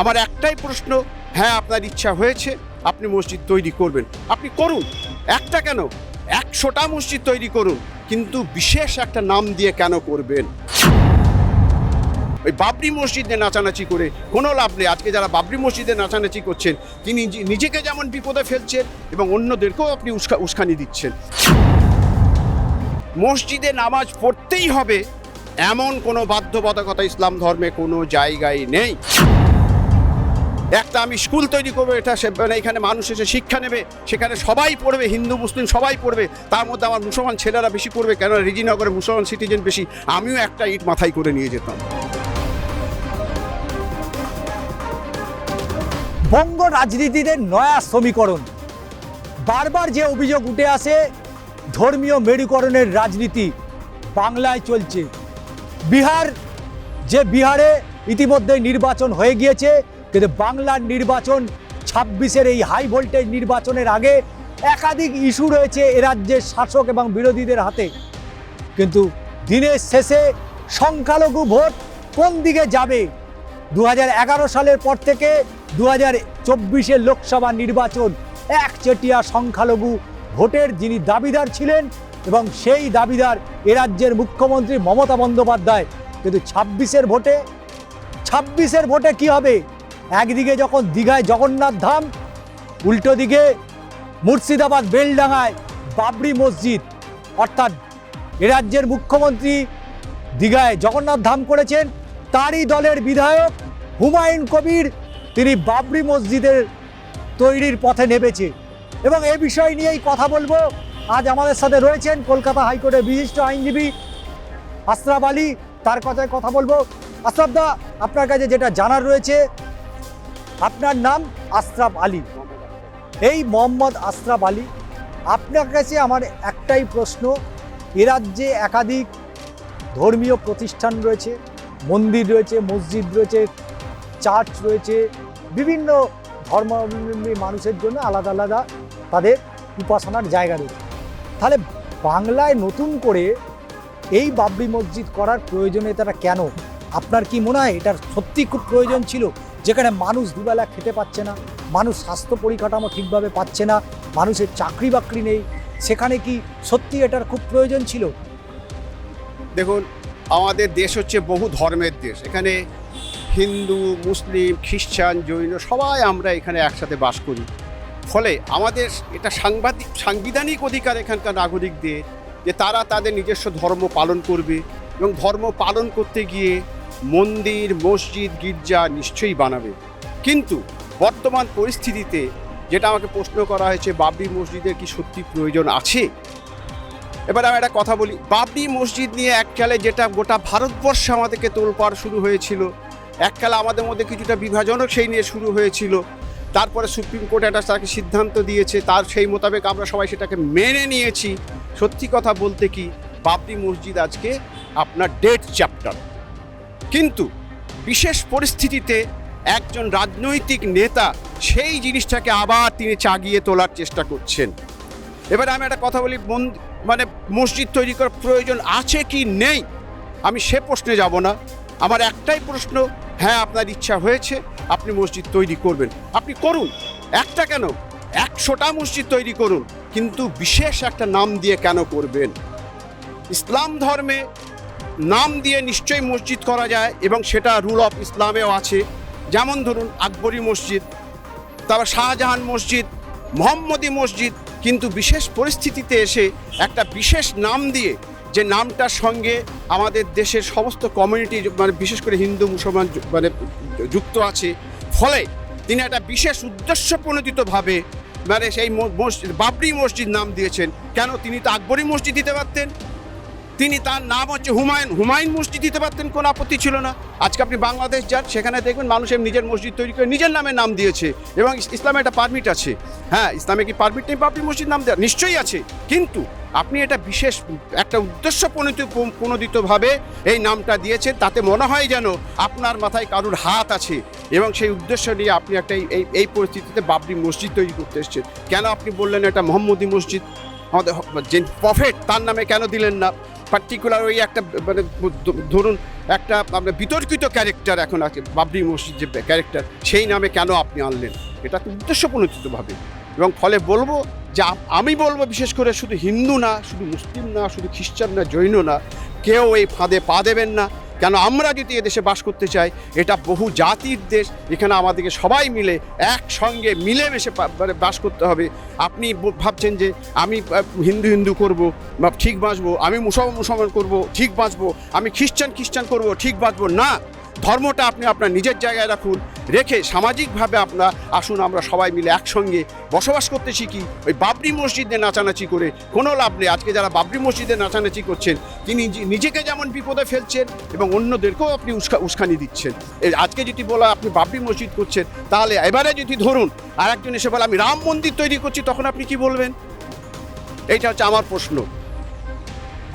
আমার একটাই প্রশ্ন হ্যাঁ আপনার ইচ্ছা হয়েছে, আপনি মসজিদ তৈরি করবেন। আপনি করুন। একটা কেন? একশোটা মসজিদ তৈরি করুন, কিন্তু বিশেষ একটা নাম দিয়ে কেন করবেন? ওই বাবরি মসজিদে নাচানাচি করে কোনো লাভ নেই। আজকে যারা বাবরি মসজিদে নাচানাচি করছেন, তিনি নিজেকে যেমন বিপদে ফেলছেন, এবং অন্যদেরকেও আপনি উস্কা উস্কানি দিচ্ছেন। মসজিদে নামাজ পড়তেই হবে, এমন কোনো বাধ্যবাধকতা ইসলাম ধর্মে কোনো জায়গায় নেই। একটা আমি স্কুল তৈরি করব, এটা সে মানে এখানে মানুষ এসে শিক্ষা নেবে, সেখানে সবাই পড়বে, হিন্দু, মুসলিম সবাই পড়বে, তার মধ্যে আমার মুসলমান ছেলেরা বেশি পড়বে কেন রিজিনগরে মুসলমান সিটিজেন বেশি, আমিও একটা ইট মাথায় করে নিয়ে যেতাম। বঙ্গ রাজনীতিতে নয়া সমীকরণ। বারবার যে অভিযোগ উঠে আসে, ধর্মীয় মেরুকরণের রাজনীতি বাংলায় চলছে। বিহার, যে বিহারে ইতিমধ্যে নির্বাচন হয়ে গিয়েছে কিন্তু বাংলার নির্বাচন ছাব্বিশের এই হাই ভোল্টেজ নির্বাচনের আগে একাধিক ইস্যু রয়েছে এ রাজ্যের শাসক এবং বিরোধীদের হাতে। কিন্তু দিনের শেষে সংখ্যালঘু ভোট কোন দিকে যাবে? দু হাজার এগারো সালের পর থেকে দু হাজার লোকসভা নির্বাচন একচেটিয়া সংখ্যালঘু ভোটের যিনি দাবিদার ছিলেন এবং সেই দাবিদার এ রাজ্যের মুখ্যমন্ত্রী মমতা বন্দ্যোপাধ্যায়। কিন্তু ছাব্বিশের ভোটে ছাব্বিশের ভোটে কি হবে? একদিকে যখন দীঘায় জগন্নাথ ধাম, উল্টো দিকে মুর্শিদাবাদ বেলডাঙায় বাবরি মসজিদ। অর্থাৎ এ রাজ্যের মুখ্যমন্ত্রী দীঘায় জগন্নাথ ধাম করেছেন। তারই দলের বিধায়ক হুমায়ুন কবির, তিনি বাবরি মসজিদের তৈরির পথে নেমেছে। এবং এ বিষয় নিয়েই কথা বলব। আজ আমাদের সাথে রয়েছেন কলকাতা হাইকোর্টের বিশিষ্ট আইনজীবী আশরাফ আলী। তার কথায় কথা বলব। আশরাফ দা আপনার কাছে যেটা জানার রয়েছে আপনার নাম আশরাফ আলী। এই মোহাম্মদ আশরাফ আলী, আপনার কাছে আমার একটাই প্রশ্ন, এ রাজ্যে একাধিক ধর্মীয় প্রতিষ্ঠান রয়েছে, মন্দির রয়েছে, মসজিদ রয়েছে, চার্চ রয়েছে, বিভিন্ন ধর্মাবলম্বী মানুষের জন্য আলাদা আলাদা তাদের উপাসনার জায়গা রয়েছে। তাহলে বাংলায় নতুন করে এই বাবরি মসজিদ করার প্রয়োজনীয়তাটা কেন? আপনার কি মনে হয় এটার সত্যি খুব প্রয়োজন ছিল? যেখানে মানুষ দুবেলা খেতে পাচ্ছে না, মানুষ স্বাস্থ্য পরিকাঠামো ঠিকভাবে পাচ্ছে না, মানুষের চাকরি বাকরি নেই, সেখানে কি সত্যি এটার খুব প্রয়োজন ছিল? দেখুন, আমাদের দেশ হচ্ছে বহু ধর্মের দেশ। এখানে হিন্দু, মুসলিম, খ্রিস্টান, জৈন সবাই আমরা এখানে একসাথে বাস করি। ফলে আমাদের এটা সাংবাদিক, সাংবিধানিক অধিকার এখানকার নাগরিকদের যে তারা তাদের নিজস্ব ধর্ম পালন করবে এবং ধর্ম পালন করতে গিয়ে মন্দির, মসজিদ, গির্জা নিশ্চয়ই বানাবে। কিন্তু বর্তমান পরিস্থিতিতে যেটা আমাকে প্রশ্ন করা হয়েছে, বাবরি মসজিদের কি সত্যি প্রয়োজন আছে? এবার আমি একটা কথা বলি, বাবরি মসজিদ নিয়ে এককালে যেটা গোটা ভারতবর্ষে আমাদেরকে তোলপাড় শুরু হয়েছিল, এককালে আমাদের মধ্যে কিছুটা বিভাজনও সেই নিয়ে শুরু হয়েছিল। তারপরে সুপ্রিম কোর্ট একটা তাকে সিদ্ধান্ত দিয়েছে, তার সেই মোতাবেক আমরা সবাই সেটাকে মেনে নিয়েছি। সত্যি কথা বলতে কি, বাবরি মসজিদ আজকে আপনার ডেট চ্যাপ্টার কিন্তু বিশেষ পরিস্থিতিতে একজন রাজনৈতিক নেতা সেই জিনিসটাকে আবার তিনি চাগিয়ে তোলার চেষ্টা করছেন। এবার আমি একটা কথা বলি মন- মসজিদ তৈরি করার প্রয়োজন আছে কি নেই? আমি সে প্রশ্নে যাব না। আমার একটাই প্রশ্ন হ্যাঁ আপনার ইচ্ছা হয়েছে, আপনি মসজিদ তৈরি করবেন। আপনি করুন। একটা কেন? একশোটা মসজিদ তৈরি করুন, কিন্তু বিশেষ একটা নাম দিয়ে কেন করবেন? ইসলাম ধর্মে নাম দিয়ে নিশ্চয়ই মসজিদ করা যায় এবং সেটা রুল অফ ইসলামেও আছে। যেমন ধরুন, আকবরী মসজিদ, তারপর শাহজাহান মসজিদ, মোহাম্মদী মসজিদ, কিন্তু বিশেষ পরিস্থিতিতে এসে একটা বিশেষ নাম দিয়ে যে নামটার সঙ্গে আমাদের দেশের সমস্ত কমিউনিটি মানে বিশেষ করে হিন্দু, মুসলমান মানে যুক্ত আছে। ফলে তিনি একটা বিশেষ উদ্দেশ্য প্রণোদিতভাবে মানে সেই মসজিদ, বাবরি মসজিদ নাম দিয়েছেন। কেন? তিনি তো আকবরী মসজিদ দিতে পারতেন। তিনি তার নাম হচ্ছে হুমায়ুন। হুমায়ুন মসজিদ দিতে পারতেন, কোনো আপত্তি ছিল না। আজকে আপনি বাংলাদেশ যান, সেখানে দেখবেন মানুষের নিজের মসজিদ তৈরি করে নিজের নামে নাম দিয়েছে এবং ইসলামে একটা পারমিট আছে। হ্যাঁ ইসলামে কি পারমিট নেই? বাবরি মসজিদ নাম দেওয়া নিশ্চয়ই আছে। কিন্তু আপনি এটা বিশেষ একটা উদ্দেশ্য প্রণীত প্রণোদিতভাবে এই নামটা দিয়েছেন, তাতে মনে হয় যেন আপনার মাথায় কারুর হাত আছে এবং সেই উদ্দেশ্য নিয়ে আপনি একটা এই এই পরিস্থিতিতে বাবরি মসজিদ তৈরি করতে এসেছেন। কেন আপনি বললেন এটা মোহাম্মদী মসজিদ? আমাদের যে প্রফেট তার নামে কেন দিলেন না? পার্টিকুলার ওই একটা মানে ধরুন একটা আপনার বিতর্কিত ক্যারেক্টার এখন আছে, বাবরি মসজিদ যে ক্যারেক্টার সেই নামে কেন আপনি আনলেন? এটা তো উদ্দেশ্যপ্রণোদিতভাবে এবং ফলে বলব যে আমি বলব বিশেষ করে শুধু হিন্দু না, শুধু মুসলিম না, শুধু খ্রিস্টান না, জৈন না, কেউ এই ফাঁদে পা দেবেন না। কেন আমরা যদি এদেশে বাস করতে চাই? এটা বহু জাতির দেশ। এখানে আমাদেরকে সবাই মিলে একসঙ্গে মিলেমিশে মানে বাস করতে হবে। আপনি ভাবছেন যে আমি হিন্দু হিন্দু করব, বা ঠিক বাঁচবো, আমি মুসলমান মুসলমান করব, ঠিক বাঁচবো, আমি খ্রিস্টান খ্রিস্টান করব, ঠিক বাঁচবো। না! ধর্মটা আপনি আপনার নিজের জায়গায় রাখুন, রেখে সামাজিকভাবে আমরা আসুন, আমরা সবাই মিলে একসঙ্গে বসবাস করতে শিখি। ওই বাবরি মসজিদে নাচানাচি করে কোনো লাভ নেই। আজকে যারা বাবরি মসজিদে নাচানাচি করছেন, তিনি নিজেকে যেমন বিপদে ফেলছেন এবং অন্যদেরকেও আপনি উস্কা উস্কানি দিচ্ছেন। আজকে যদি বলা আপনি বাবরি মসজিদ করছেন, তাহলে এবারে যদি ধরুন আর একজন এসে বলে, আমি রাম মন্দির তৈরি করছি, তখন আপনি কি বলবেন? এইটা হচ্ছে আমার প্রশ্ন।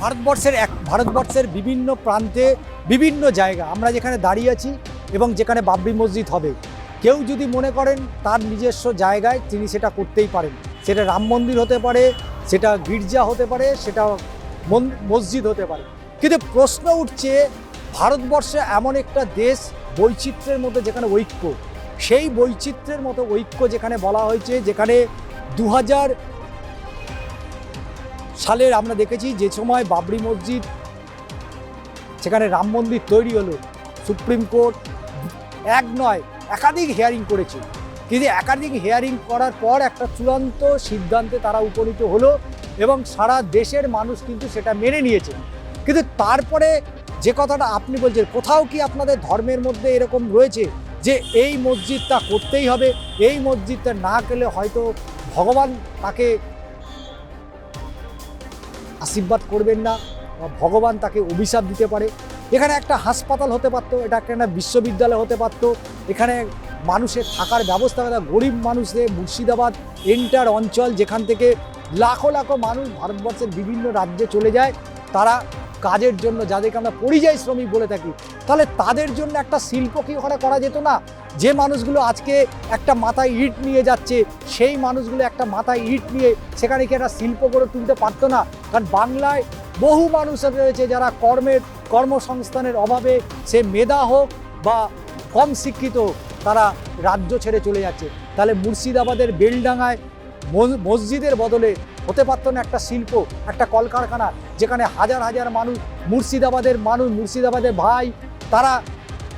ভারতবর্ষের এক ভারতবর্ষের বিভিন্ন প্রান্তে বিভিন্ন জায়গা। আমরা যেখানে দাঁড়িয়ে আছি এবং যেখানে বাবরি মসজিদ হবে। কেউ যদি মনে করেন তার নিজস্ব জায়গায় তিনি সেটা করতেই পারেন। সেটা রাম মন্দির হতে পারে, সেটা গির্জা হতে পারে, সেটা মসজিদ হতে পারে। কিন্তু প্রশ্ন উঠছে, ভারতবর্ষে এমন একটা দেশ বৈচিত্র্যের মধ্যে যেখানে ঐক্য। সেই বৈচিত্র্যের মতো ঐক্য যেখানে বলা হয়েছে, যেখানে দু হাজার সালের আমরা দেখেছি যে সময় বাবরি মসজিদ সেখানে রাম মন্দির তৈরি হলো। সুপ্রিম কোর্ট এক নয়, একাধিক হিয়ারিং করেছে। কিন্তু একাধিক হিয়ারিং করার পর একটা চূড়ান্ত সিদ্ধান্তে তারা উপনীত হলো এবং সারা দেশের মানুষ কিন্তু সেটা মেনে নিয়েছে। কিন্তু তারপরে যে কথাটা আপনি বলছেন, কোথাও কি আপনাদের ধর্মের মধ্যে এরকম রয়েছে যে এই মসজিদটা করতেই হবে, এই মসজিদটা না গেলে হয়তো ভগবান তাকে আশীর্বাদ করবেন না? ভগবান তাকে অভিশাপ দিতে পারে। এখানে একটা হাসপাতাল হতে পারতো, এটা একটা বিশ্ববিদ্যালয় হতে পারতো। এখানে মানুষের থাকার ব্যবস্থা গরিব মানুষদের মুর্শিদাবাদ এন্টার অঞ্চল যেখান থেকে লাখো লাখো মানুষ ভারতবর্ষের বিভিন্ন রাজ্যে চলে যায়। তারা কাজের জন্য, যাদেরকে আমরা পরিযায়ী শ্রমিক বলে থাকি, তাহলে তাদের জন্য একটা শিল্প কি ওখানে করা যেত না? যে মানুষগুলো আজকে একটা মাথায় ইট নিয়ে যাচ্ছে, সেই মানুষগুলো একটা মাথায় ইট নিয়ে সেখানে কি একটা শিল্প করে তুলতে পারতো না। কারণ বাংলায় বহু মানুষ রয়েছে যারা কর্মের কর্মসংস্থানের অভাবে সে মেধা হোক বা কম শিক্ষিত তারা রাজ্য ছেড়ে চলে যাচ্ছে। তাহলে মুর্শিদাবাদের বেলডাঙায় মসজিদের বদলে হতে পারতো না একটা শিল্প, একটা কলকারখানা, যেখানে হাজার হাজার মানুষ, মুর্শিদাবাদের মানুষ, মুর্শিদাবাদের ভাই, তারা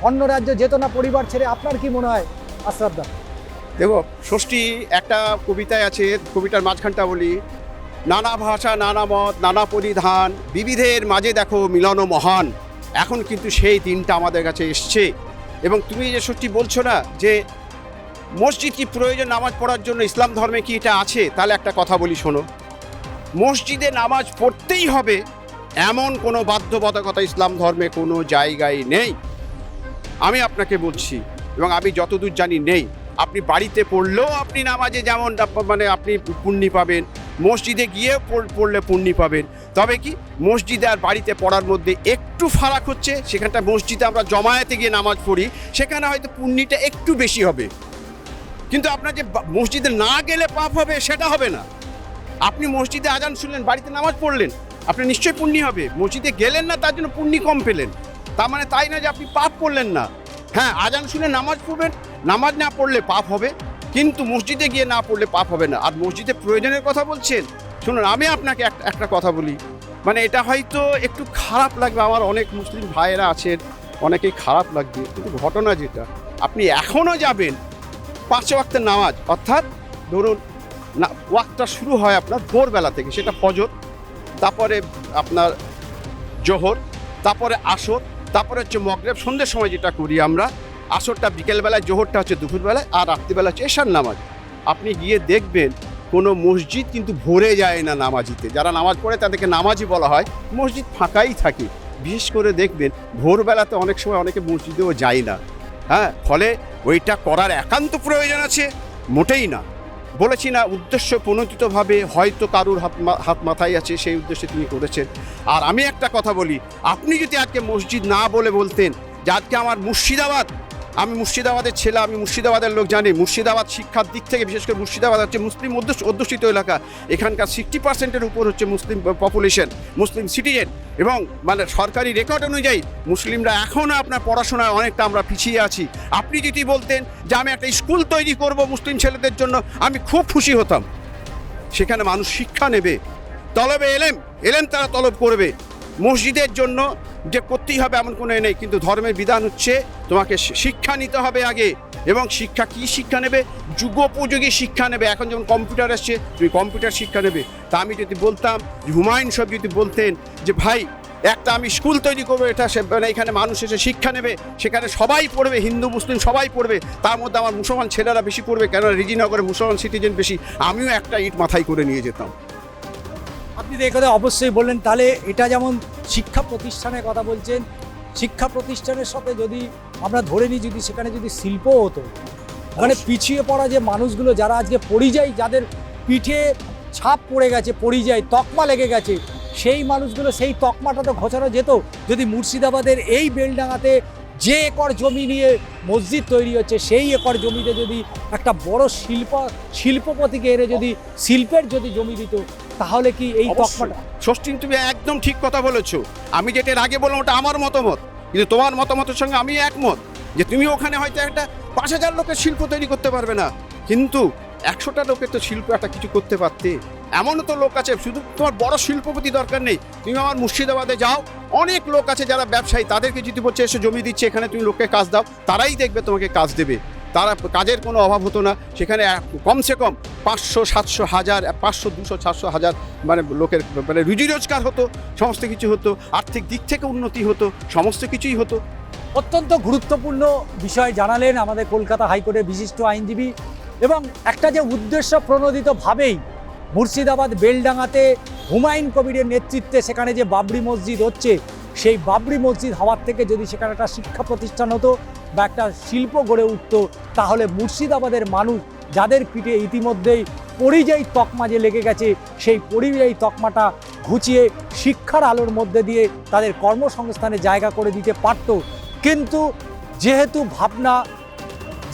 অন্য রাজ্যে যেত না, পরিবার ছেড়ে। আপনার কি মনে হয়, আশরাফ দা? দেখো, ষষ্ঠী একটা কবিতায় আছে, কবিতার মাঝখানটা বলি। নানা ভাষা, নানা মত, নানা পরিধান, বিবিধের মাঝে দেখো মিলন মহান। এখন কিন্তু সেই দিনটা আমাদের কাছে এসছে। এবং তুমি যে সত্যি বলছো না যে মসজিদ কি প্রয়োজন নামাজ পড়ার জন্য, ইসলাম ধর্মে কি এটা আছে? তাহলে একটা কথা বলি, শোনো। মসজিদে নামাজ পড়তেই হবে এমন কোনো বাধ্যবাধকতা ইসলাম ধর্মে কোনো জায়গায় নেই। আমি আপনাকে বলছি, এবং আমি যতদূর জানি নেই। আপনি বাড়িতে পড়লেও আপনি নামাজে যেমন মানে আপনি পুণ্যি পাবেন মসজিদে গিয়ে পড়লে পুণ্যি পাবেন। তবে কি, মসজিদে আর বাড়িতে পড়ার মধ্যে একটু ফারাক হচ্ছে সেখানটা মসজিদে আমরা জমায়েতে গিয়ে নামাজ পড়ি, সেখানে হয়তো পুণ্যিটা একটু বেশি হবে। কিন্তু আপনার যে মসজিদে না গেলে পাপ হবে, সেটা হবে না। আপনি মসজিদে আজান শুনলেন, বাড়িতে নামাজ পড়লেন, আপনি নিশ্চয়ই পুণ্যি হবে। মসজিদে গেলেন না, তার জন্য পুণ্যি কম পেলেন। তার মানে তাই না যে আপনি পাপ করলেন না? হ্যাঁ আজান শুনে নামাজ পড়বেন, নামাজ না পড়লে পাপ হবে। কিন্তু মসজিদে গিয়ে না পড়লে পাপ হবে না। আর মসজিদে প্রয়োজনের কথা বলছেন? শুনুন, আমি আপনাকে একটা কথা বলি। মানে এটা হয়তো একটু খারাপ লাগবে। আমার অনেক মুসলিম ভাইয়েরা আছেন, অনেকেই খারাপ লাগবে। কিন্তু ঘটনা যেটা, আপনি এখনও যাবেন পাঁচ ওয়াক্তের নামাজ। অর্থাৎ ধরুন, না, ওয়াক্তটা শুরু হয় আপনার ভোরবেলা থেকে। সেটা ফজর, তারপরে আপনার জোহর, তারপরে আসর, তারপরে হচ্ছে মগরেব। সন্ধ্যের সময় যেটা করি আমরা আসরটা বিকেলবেলায়, জোহরটা হচ্ছে দুপুরবেলায় আর রাত্রিবেলা হচ্ছে এশার নামাজ। আপনি গিয়ে দেখবেন কোনো মসজিদ কিন্তু ভরে যায় না নামাজিতে। যারা নামাজ পড়ে তাদেরকে নামাজি বলা হয়। মসজিদ ফাঁকাই থাকে। বিশেষ করে দেখবেন ভোরবেলাতে অনেক সময় অনেকে মসজিদেও যায় না। হ্যাঁ ফলে ওইটা করার একান্ত প্রয়োজন আছে, মোটেই না। বলেছি না, উদ্দেশ্য প্রণোদিতভাবে হয়তো কারুর হাত হাত মাথায় আছে, সেই উদ্দেশ্যে তিনি করেছেন। আর আমি একটা কথা বলি, আপনি যদি আজকে মসজিদ না বলে বলতেন যে আজকে আমার মুর্শিদাবাদ আমি মুর্শিদাবাদের ছেলে, আমি মুর্শিদাবাদের লোক জানি। মুর্শিদাবাদ শিক্ষার দিক থেকে, বিশেষ করে মুর্শিদাবাদ হচ্ছে মুসলিম অধ্যুষ- অধ্যুষিত এলাকা। এখানকার সিক্সটি পার্সেন্টের উপর হচ্ছে মুসলিম পপুলেশন মুসলিম সিটিজেন এবং মানে সরকারি রেকর্ড অনুযায়ী মুসলিমরা এখনও আপনার পড়াশোনায় অনেকটা আমরা পিছিয়ে আছি। আপনি যদি বলতেন যে আমি একটা স্কুল তৈরি করব মুসলিম ছেলেদের জন্য, আমি খুব খুশি হতাম। সেখানে মানুষ শিক্ষা নেবে। তলবে এলেম এলেম তারা তলব করবে। মসজিদের জন্য যে করতেই হবে এমন কোনো নেই, কিন্তু ধর্মের বিধান হচ্ছে তোমাকে শিক্ষা নিতে হবে আগে। এবং শিক্ষা কি শিক্ষা নেবে? যুগোপযোগী শিক্ষা নেবে। এখন যেমন কম্পিউটার আসছে, তুমি কম্পিউটার শিক্ষা নেবে। তা আমি যদি বলতাম, হুমায়ুন সব যদি বলতেন যে, ভাই, একটা আমি স্কুল তৈরি করব, এটা সে মানে এখানে মানুষ এসে শিক্ষা নেবে। সেখানে সবাই পড়বে, হিন্দু, মুসলিম সবাই পড়বে। তার মধ্যে আমার মুসলমান ছেলেরা বেশি পড়বে কেন রিজিনগরে মুসলমান সিটিজেন বেশি। আমিও একটা ইট মাথায় করে নিয়ে যেতাম। আপনি তো এখানে অবশ্যই বললেন। তাহলে এটা যেমন শিক্ষা প্রতিষ্ঠানের কথা বলছেন। শিক্ষা প্রতিষ্ঠানের সাথে যদি আমরা ধরে নিই যদি সেখানে যদি শিল্প হতো মানে পিছিয়ে পড়া যে মানুষগুলো যারা আজকে পরিযায়ী যাদের পিঠে ছাপ পড়ে গেছে পরিযায়ী তকমা লেগে গেছে সেই মানুষগুলো সেই তকমাটা তো ঘোচানো যেত। যদি মুর্শিদাবাদের এই বেলডাঙাতে যে একর জমি নিয়ে মসজিদ তৈরি হচ্ছে সেই একর জমিতে যদি একটা বড় শিল্প শিল্পপতিকে এনে যদি শিল্পের যদি জমি দিত তাহলে কি এই। তকমাটা ষষ্ঠী তুমি একদম ঠিক কথা বলেছ। আমি যেটা আগে বললাম ওটা আমার মতামত। কিন্তু তোমার মতামতের সঙ্গে আমি একমত যে তুমি ওখানে হয়তো একটা পাঁচ হাজার লোকের শিল্প তৈরি করতে পারবে না। কিন্তু একশোটা লোকের তো শিল্প একটা কিছু করতে পারতে। এমনও তো লোক আছে শুধু তোমার বড় শিল্পপতি দরকার নেই। তুমি আমার মুর্শিদাবাদে যাও অনেক লোক আছে যারা ব্যবসায়ী তাদেরকে যদি বলছে এসে জমি দিচ্ছে এখানে তুমি লোককে কাজ দাও তারাই দেখবে তোমাকে কাজ দেবে। তারা কাজের কোনো অভাব হতো না। সেখানে কমসে কম পাঁচশো, সাতশো, হাজার, পাঁচশো, দুশো, চারশো, হাজার মানে লোকের মানে রুজি রোজগার হতো, সমস্ত কিছু হতো, আর্থিক দিক থেকে উন্নতি হতো, সমস্ত কিছুই হতো। অত্যন্ত গুরুত্বপূর্ণ বিষয় জানালেন আমাদের কলকাতা হাইকোর্টের বিশিষ্ট আইনজীবী এবং একটা যে উদ্দেশ্য প্রণোদিতভাবেই মুর্শিদাবাদ বেলডাঙাতে হুমায়ুন কবিরের নেতৃত্বে সেখানে যে বাবরি মসজিদ হচ্ছে সেই বাবরি মসজিদ হওয়ার থেকে যদি সেখানে একটা শিক্ষা প্রতিষ্ঠান হতো বা একটা শিল্প গড়ে উঠতো, তাহলে মুর্শিদাবাদের মানুষ যাদের পিঠে ইতিমধ্যেই পরিযায়ী তকমা যে লেগে গেছে, সেই পরিযায়ী তকমাটা ঘুচিয়ে শিক্ষার আলোর মধ্যে দিয়ে তাদের কর্মসংস্থানে জায়গা করে দিতে পারতো। কিন্তু যেহেতু ভাবনা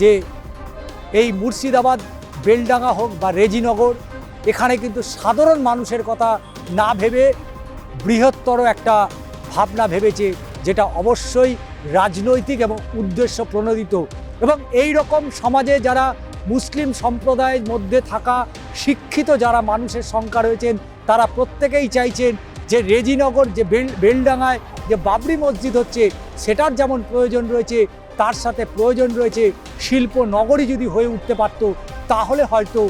যে এই মুর্শিদাবাদ, বেলডাঙ্গা হোক বা রেজিনগর, এখানে কিন্তু সাধারণ মানুষের কথা না ভেবে বৃহত্তর একটা ভাবনা ভেবেছে যেটা অবশ্যই রাজনৈতিক এবং উদ্দেশ্য প্রণোদিত। এবং এই রকম সমাজে যারা মুসলিম সম্প্রদায়ের মধ্যে থাকা শিক্ষিত যারা মানুষের সংখ্যা রয়েছেন, তারা প্রত্যেকেই চাইছেন যে রেজিনগর, যে বেল বেলডাঙায় যে বাবরি মসজিদ হচ্ছে, সেটার যেমন প্রয়োজন রয়েছে, তার সাথে প্রয়োজন রয়েছে শিল্প নগরী যদি হয়ে উঠতে পারত, তাহলে হয়তো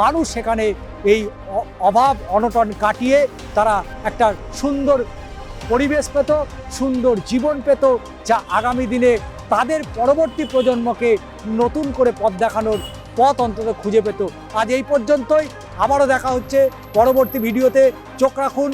মানুষ সেখানে এই অভাব, অনটন কাটিয়ে তারা একটা সুন্দর পরিবেশ পেত, সুন্দর জীবন পেত, যা আগামী দিনে তাদের পরবর্তী প্রজন্মকে নতুন করে পথ দেখানোর পথ অন্তত খুঁজে পেত। আজ এই পর্যন্তই। আবারও দেখা হচ্ছে পরবর্তী ভিডিওতে। চোখ রাখুন